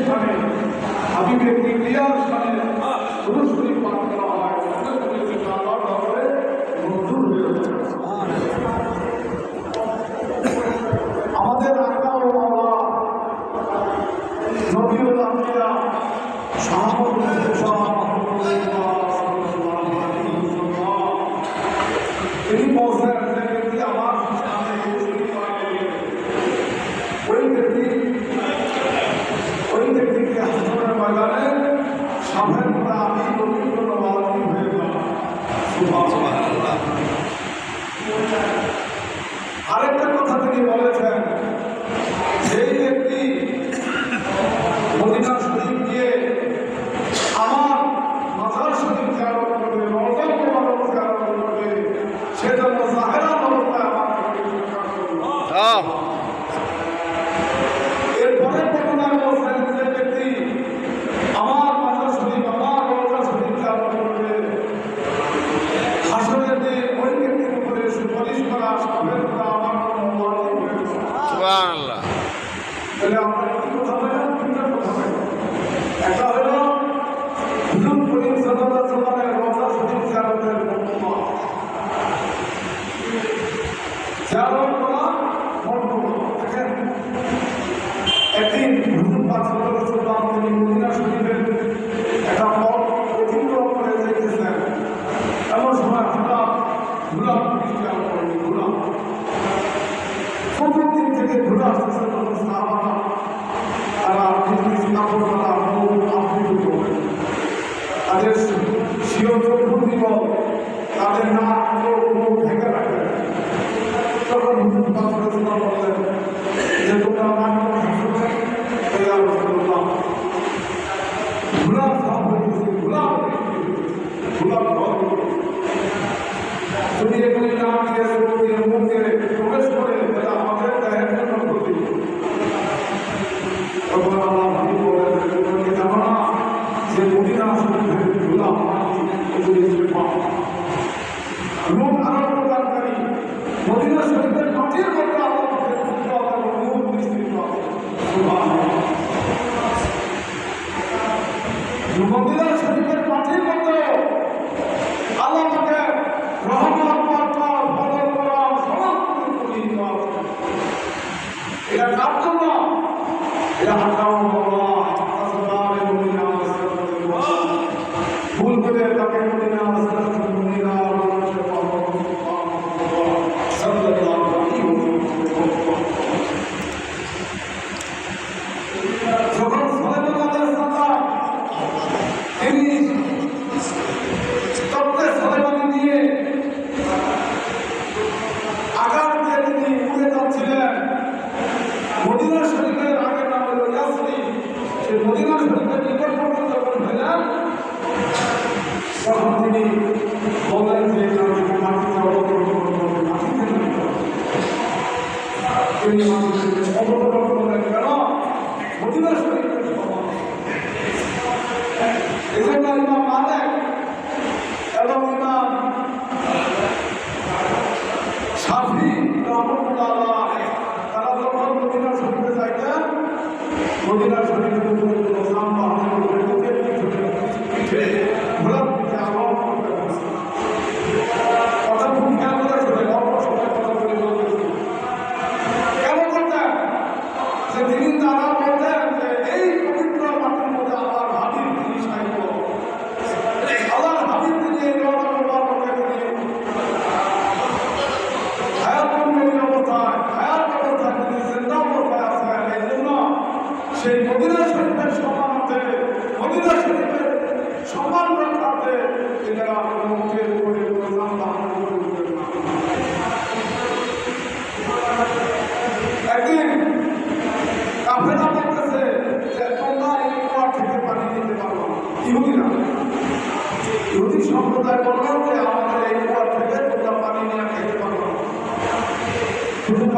সামনে হাবিবের ক্রিয়ার সামনে গুরু Thank you.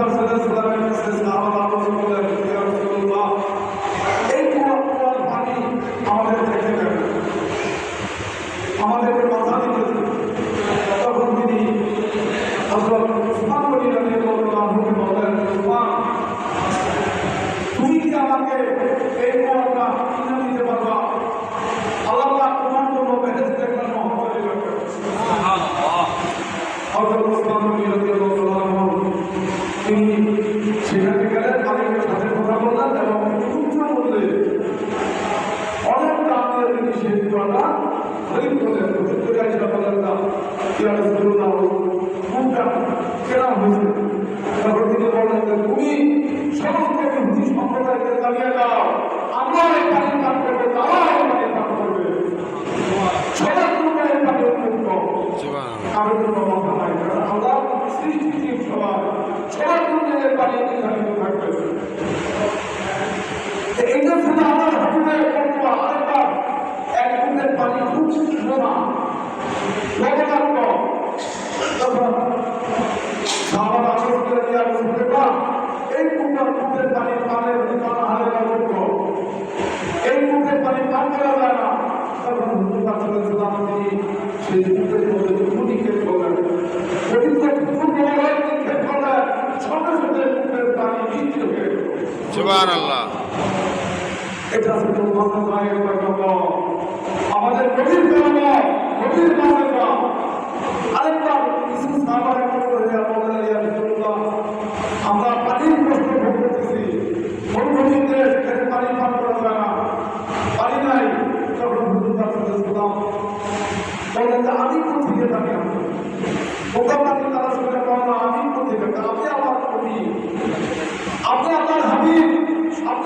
সাল্লামের তিনি সেখানে গেলেন আমি সাথে কথা বললাম এবং উচ্চ মূল্যে অনেক দাম দিয়ে তিনি সেই দোকানটা হরিণ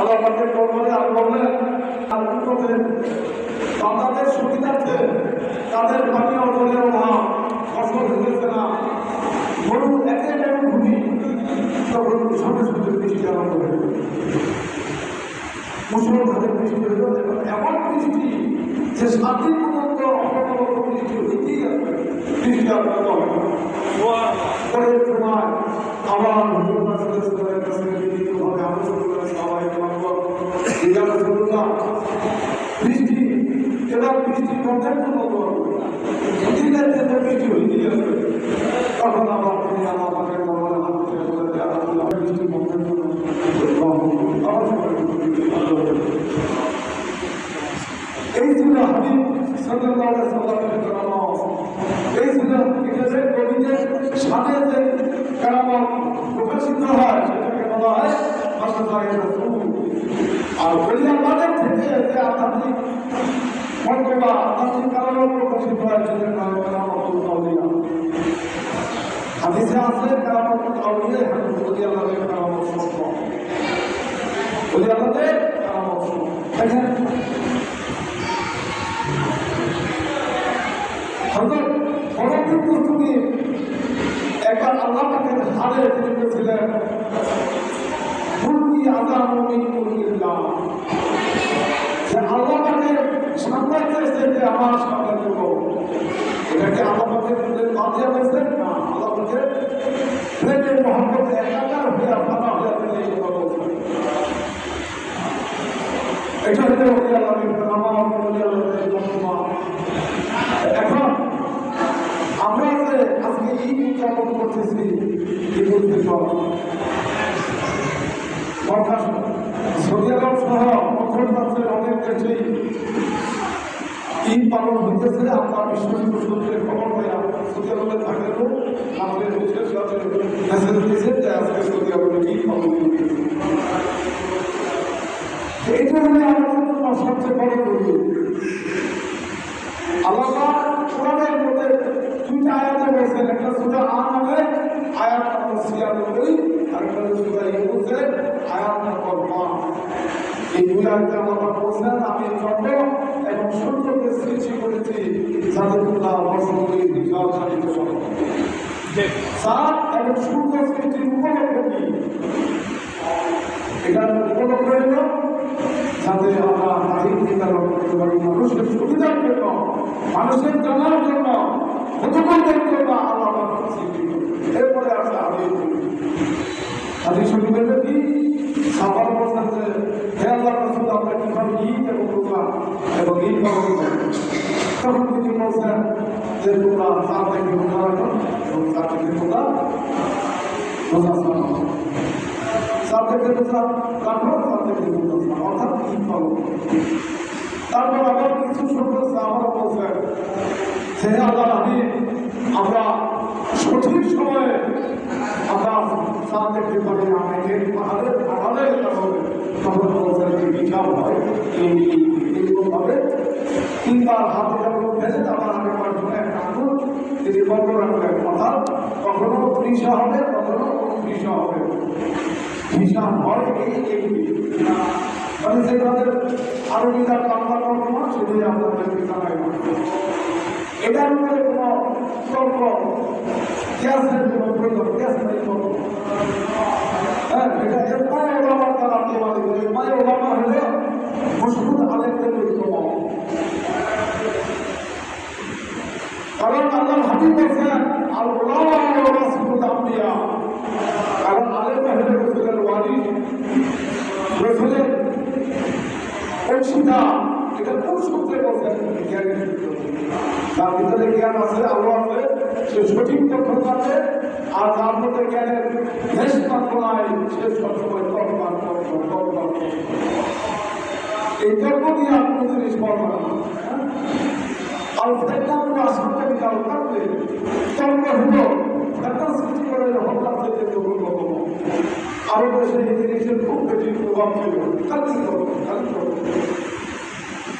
আল্লাহ কর্মে আর বললেন আর করবেন বাংলাদেশ তাদের পানীয় জলের অভাব একে যেমন ভূমি বৃষ্টি আরম্ভ হয়ে বৃষ্টি এমন বৃষ্টি যে শান্তি বৃষ্টি হইতেই আছে সকলের তোমার আমার হুজুরের কাছে বিভিন্নভাবে আলোচনা করে সবাই বৃষ্টি এবার বৃষ্টি পর্যন্ত বৃষ্টি হয়ে তখন আমার একবার আল্লাহ তাকে হারে তিনি বলছিলেন ভুলকি আজাম মমিন মুল্লাহ যে আল্লাহ তাকে সামলাতে এসেছে আমার সামলাতে এটাকে আল্লাহ তাকে বাঁধিয়া পেয়েছেন না, আল্লাহ তাকে এটা অর্থাৎ সৌদি আরব সহ অনেক দেশেই ঈদ পালন হইতেছে আমরা বিশ্বস্ত সূত্রে খবর পাইয়া সৌদি আরবে থাকলেও আমাদের বিশেষ কাছে মেসেজ জন্য সবচেয়ে বড় গরিব আল্লাহ কোরআনের মধ্যে দুইটা আয়াতে আয়াত 96 আর একটা সূরা ইউনুসে আয়াত নম্বর 5 এই দুই আয়াতে আল্লাহ বলছেন আমি চন্দ্র এবং সূর্যকে সৃষ্টি করেছি যাদেরুল্লাহ বর্ষগুলি বিকাল চালিত সহ চাঁদ এবং সূর্য সৃষ্টির উপলক্ষ কি? এটার উপলক্ষ হলো যাতে আমরা তারিখ নির্ধারণ করতে পারি মানুষের সুবিধার জন্য মানুষের জানার জন্য আল্লাহ আমাদের সৃষ্টি করেছেন। এরপরে আছে আদির আদি শরীফের কি বলছেন যে হে আল্লাহ রসুল আমরা কীভাবে ঈদ এবং রোজা এবং ঈদ পালন করি তখন তিনি বলছেন যে তোমরা চার থেকে রোজা রাখো এবং চার থেকে তোমরা রোজা রোজা রাখো সাবজেক্ট রোজা আমরা সঠিক সময়ে না বলছেন বিচার হয়, এই তিনবার হাতে যখন ফেলে তারপর আমি পাঁচজনে একটা আঙুল তিনি বন্ধ হবে, কখনো উনত্রিশা হবে। ভিসা হয় এই এইগুলি মানে সেখানে আরও যেটা বাংলা কর্ম সেটাই আপনাদেরকে জানাই। এটার উপরে কোনো তর্ক গ্যাসের কোনো প্রয়োজন, গ্যাস নেই তর্ক হ্যাঁ এটা এরপরে ওলামার দ্বারা আপনি বলে এরপরে ওলামা হলে মশহুদ আলেমদের ঐক্যম কারণ আল্লাহ হাবিব বলছেন আর ওলামা রাসূলুল আম্বিয়া। কারণ আলেম হলে অংশীদার। এটা কোন সূত্রে বলছেন জ্ঞানের সূত্র তার ভিতরে জ্ঞান আছে, আল্লাহ আছে, সে সঠিক তথ্য আছে আর তার মধ্যে জ্ঞানের দেশ মাত্র নাই সে সবসময় তর্কার তর্ক তর্কার এই তর্ক দিয়ে আপনি পারবেন না আর করে, হত্যা থেকে তখন আরও দেশে খুব বেশি প্রভাব ছিল।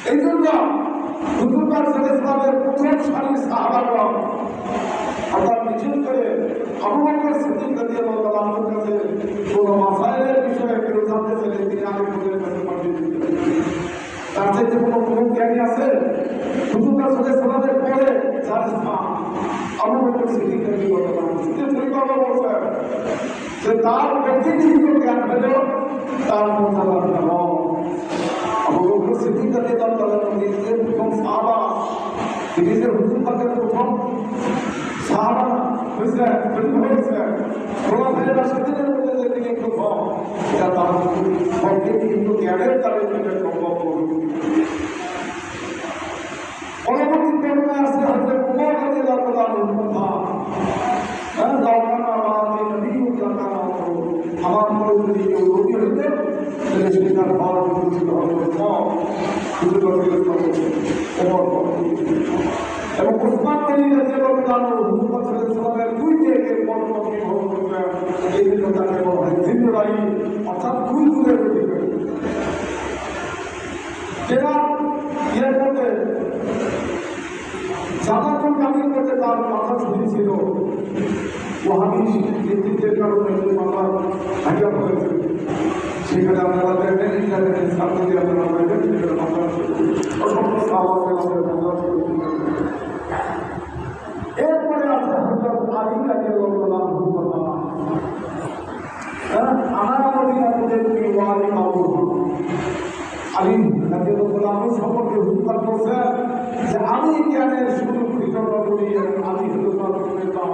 এই জন্য হুজুরবার সালেসলামের প্রথম সারির সাহাবারা আল্লাহ মিছিল করে আবু বকর সিদ্দিক তাআলা আনহুর কাছে কোন মাসাইলের বিষয়ে কেউ জানতে চাইলে তিনি আলী বকরের কাছে পাঠিয়ে দিতেন তার চাইতে কোনো কোনো জ্ঞানী আছে? হুজুরবার সালেসলামের পরে যার স্থান, আবু বকর সিদ্দিক সিদ্দিক পরিকল্পনা যে তার ব্যক্তিগত জ্ঞান তার সিদ্দিক তাআলা নিজের প্রথম সাহাবা। যে হুজুর পাকের প্রথম সাহাবা হয়েছে খলিফা হয়েছে। খোলাফায়ে রাশিদিনের মধ্যে যে তিনি প্রথম এটা তার সবকে কিন্তু জ্ঞানের দ্বারা এটা সম্ভব হবে। পরবর্তী প্রেরণা আছে তাআলার কথা। হ্যাঁ আমার পরে যদি এবং উসমান আলাইহি দুই দিকে পরবর্তী এই জন্য তাকে বলা হয় জিন্দরাই অর্থাৎ দুই দিকে যেটা ইয়ের মধ্যে জামাতুল কামির মধ্যে তার মাথা ছিল ওহাবি নেতৃত্বের কারণে মাথা ভাইয়া হয়েছে সেখানে আপনারা দেখবেন সার্চ দিয়ে আপনারা পাইবেন সেখানে অসংখ্য আমাদের মাথা ছুটি এরপরে আছে হজরত আলী রাদিয়াল্লাহু আনহু হুকুম করছে যে আমি জ্ঞানের বিতরণ করি এবং আমি হলো তাদের কাম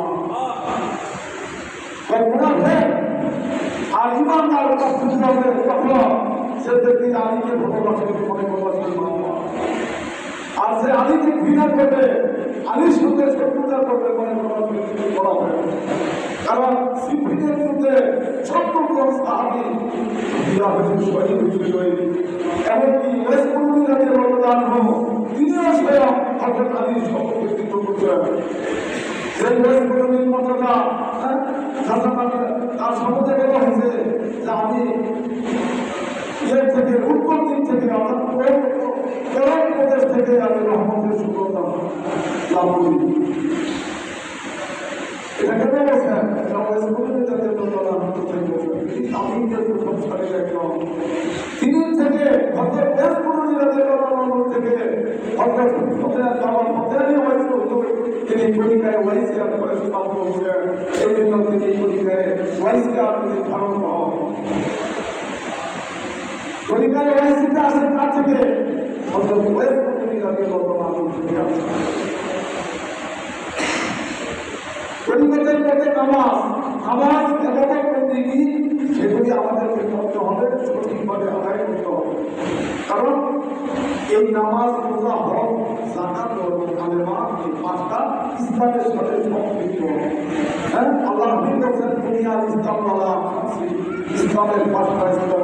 আর ইমানদার কাছে হবে তখন সে ব্যক্তি আলীকে ভালোবাসে মনে ভালোবাসে মামা আর সে আলীকে ঘৃণা করবে আলীর সঙ্গে শত্রুতা করবে মনে ভালোবাসে করা হবে কারণ সিপিনের যুদ্ধে সত্তর সাহাবি বিয়া হয়েছে শহীদ হয়েছে শহীদ এমনকি ওয়েস্ট পূর্ণিমাকে অবদান হোক তিনিও স্বয়ং হজরত আলীর সভাপতিত্ব করছেন। সেই ওয়েস্ট মতটা হ্যাঁ, তার সম্বন্ধে বলা হয়েছে যে আমি ইয়ের থেকে দিক থেকে অর্থাৎ পরম প্রদেশ থেকে আমি রহমতের সুন্দরতা লাভ করি। এটা কেন বলছেন? জাতীয় দল আমি যে প্রথম সারির একজন। তিনি থেকে হজরত ওয়েস্ট পূর্ণিমা জাতীয় দল থেকে এই জন্য তিনি পরীক্ষায় ওয়াইসিয়ার তিনি ধারণ হন পরীক্ষায় ওয়াইসিটা আসেন কার থেকে হজরত ওয়েস্ট থেকে আসেন পরিবর্তন করতে নামাজ নামাজ এবাদত করতে সেগুলি আমাদেরকে করতে হবে সঠিকভাবে আদায় করতে হবে। কারণ এই নামাজ রোজা হক, জাকাত কালেমা এই পাঁচটা ইসলামের সাথে সম্পৃক্ত। হ্যাঁ আল্লাহ বলছেন দুনিয়া ইসলাম আল্লাহ ইসলামের পাঁচটা ইসলাম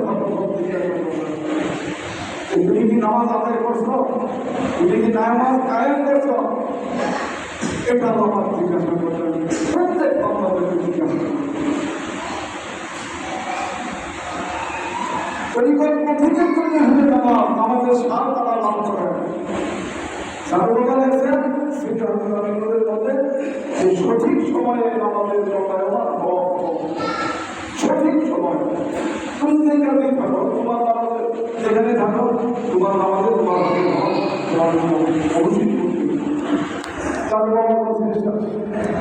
নামাজ আদায় করছ তুমি কি নামাজ কায়েম করছ? এটা পাক জিজ্ঞাসা করবেন প্রত্যেক বান্দাদেরকে জিজ্ঞাসা জন্য আমাদের সাত লাভ করে। সঠিক সময়ে আমাদের জমায়না হওয়া সঠিক সময় তুমি যেখানে থাকো তোমার নামাজে যেখানে থাকো তোমার নামাজে তোমার তোমার জন্য অবশ্যই করতে হবে। তার বাবা বলছে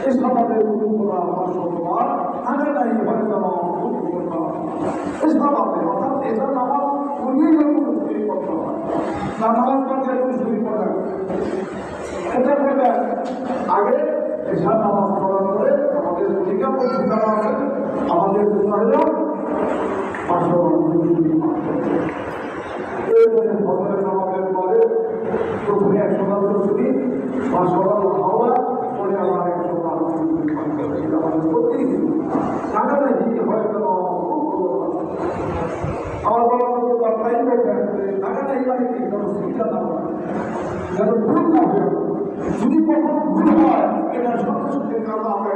এসব আমাদের করা আমার তোমার আগে নাই হয় যেন এসব আমাদের অর্থাৎ এটা নামাজ পড়িয়ে যখন শুরু করতে হয় নামাজ পড়তে এখন শুরু করে আমাদের আমাদের নামাজের পরে প্রথমে একশো শুনি বা সকাল হাওয়া পরে আবার একশো বার আমাদের প্রত্যেক দিন টাকা নাকি হয়তো আমার বাবা তো তাই করবেন টাকা নাই মানে যেন সুবিধা না হয়। যেন ভুল না হয়ে। যদি কখনো ভুল হয়, এটা সঙ্গে সঙ্গে কারণ আমরা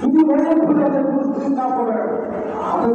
যদি না করে আমাদের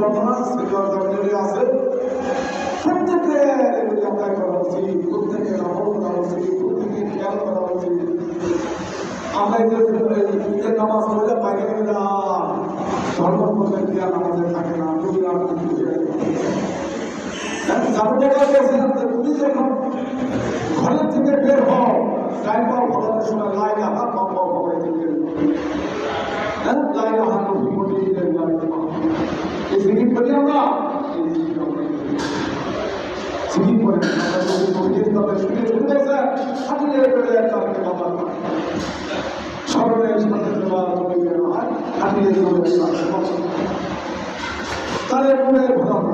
ঘটনা সেগুলো জমিনে আছে। প্রত্যেকে এগুলি আদায় করা উচিত প্রত্যেকে আমল করা উচিত, প্রত্যেকে খেয়াল করা উচিত। আমরা ঈদের নামাজ পড়লে বাইরে গেলে ধর্ম করলে কিছু ঘরের থেকে বের হও তাদের মনে ভালো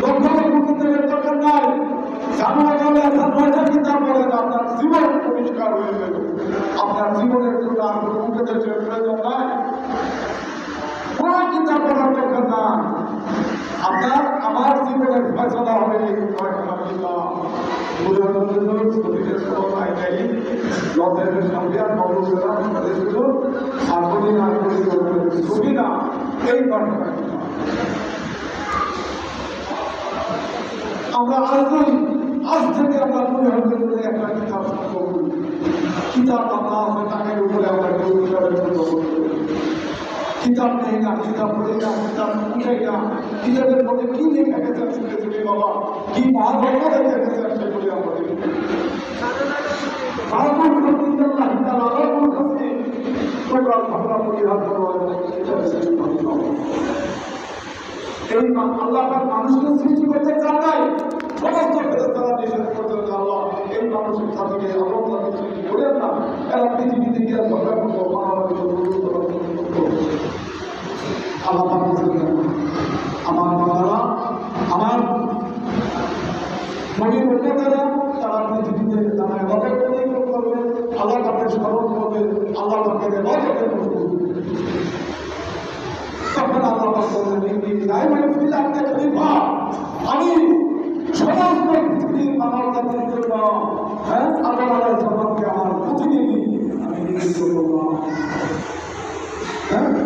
লক্ষ্য করতে দরকার নাই হলে আপনার পয়সা কিতাব বলেন আপনার জীবন পরিষ্কার হয়ে যাবে আপনার জীবনের জন্য কোনো উপদেশের প্রয়োজন নাই কোনো চিন্তা করার দরকার না আপনার আমার জীবনের ফয়সলা হবে লতের সঙ্গে আর নবসেরা ছিল সার্বজনীন আগ্রহী ছবি না এই ফয়সলা আমরা আজই আজ থেকে আমরা মনে হবে টাকার উপরে আমরা কেউ কিতাব নেই না, কিতাব পড়ি না, কিতাব উঠাই না। কিতাবের মধ্যে কি লেখা গেছে শুনে শুনে বাবা? কি মহাভারত লেখা গেছে সেগুলি আমরা দেখি তারপর প্রতিদিন তার আলোর কাছে তোমরা ভাবনা পরিহার করো এই আল্লাহ মানুষকে সৃষ্টি করতে চান নাই। সমস্ত না। আল্লাহ আমার বাবারা আমার নবীর উন্নতেরা তারা পৃথিবীতে তারা এভাবে পরিকল্পনা করবে আল্লাহ তাকে স্মরণ করবে আল্লাহ তাকে এভাবে তখন আল্লাহ পাক বললেন ইন্নী দাইমান ফিল আরদি খলিফা আমি সমস্ত পৃথিবীর মানব জাতির জন্য আমার আমি হ্যাঁ?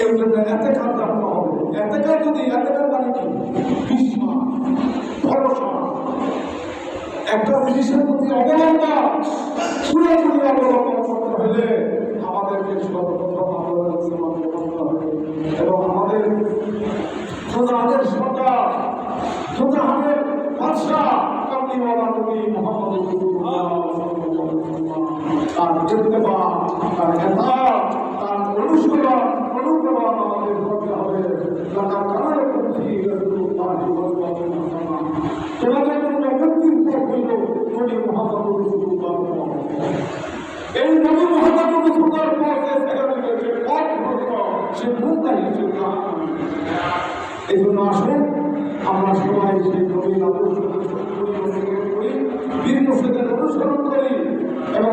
এই জন্য এতে কাজ রাখতে এতে কাজ যদি এতে কাজ মানে কি বিশ্বাস একটা জিনিসের প্রতি অবলম্বন পুরোপুরি অবলম্বন করতে হলে আমাদেরকে সর্বপ্রথম ইসলামকে মানতে হবে এবং তার ইত্তেবা তার হেদাত তার অনুসরণ অনুকরণ আমাদের করতে হবে। কারণে রসুল্লাহ তোমাদের জন্য মুক্তির পথ হইল নবী মোহাম্মদ রসুল্লাহ এই আমরা সবাই সেই নবীর অনুসরণ করি এবং